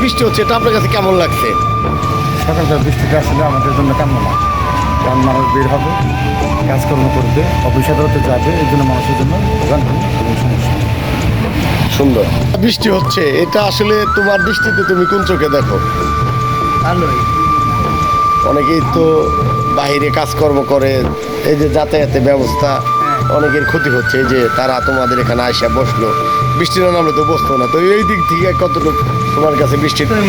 বৃষ্টি হচ্ছে এটা আপনার কাছে কেমন লাগছে? সকালকার বৃষ্টিটা আসলে আমাদের জন্য কেমন না কারণ মানুষ বের হবে কাজকর্ম করবে অফিসে ধরতে যাবে এই জন্য মানুষের জন্য প্রধান কোনো সুন্দর। বৃষ্টি হচ্ছে এটা আসলে তোমার দৃষ্টিতে তুমি কোন চোখে দেখো? অনেকেই তো বাহিরে কাজকর্ম করে এই যে যাতায়াতের ব্যবস্থা অনেকের ক্ষতি হচ্ছে যে তারা তোমাদের এখানে আসা বসল। বৃষ্টি না নামলে তো বসতো না। তো এই দিক থেকে কতটুকু তোমার কাছে বৃষ্টি হয়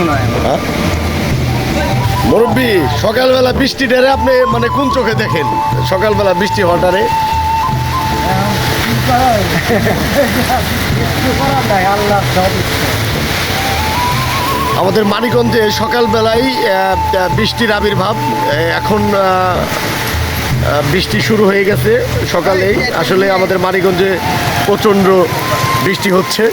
মুরব্বী সকালবেলা বৃষ্টিটারে আপনি মানে কোন চোখে দেখেন? সকালবেলা বৃষ্টি হওয়াটারে। আমাদের মানিকগঞ্জে সকালবেলায় বৃষ্টির আবির্ভাব। এখন বৃষ্টি শুরু হয়ে গেছে সকালেই। আসলে আমাদের মারিগঞ্জে প্রচণ্ড বৃষ্টি হচ্ছে।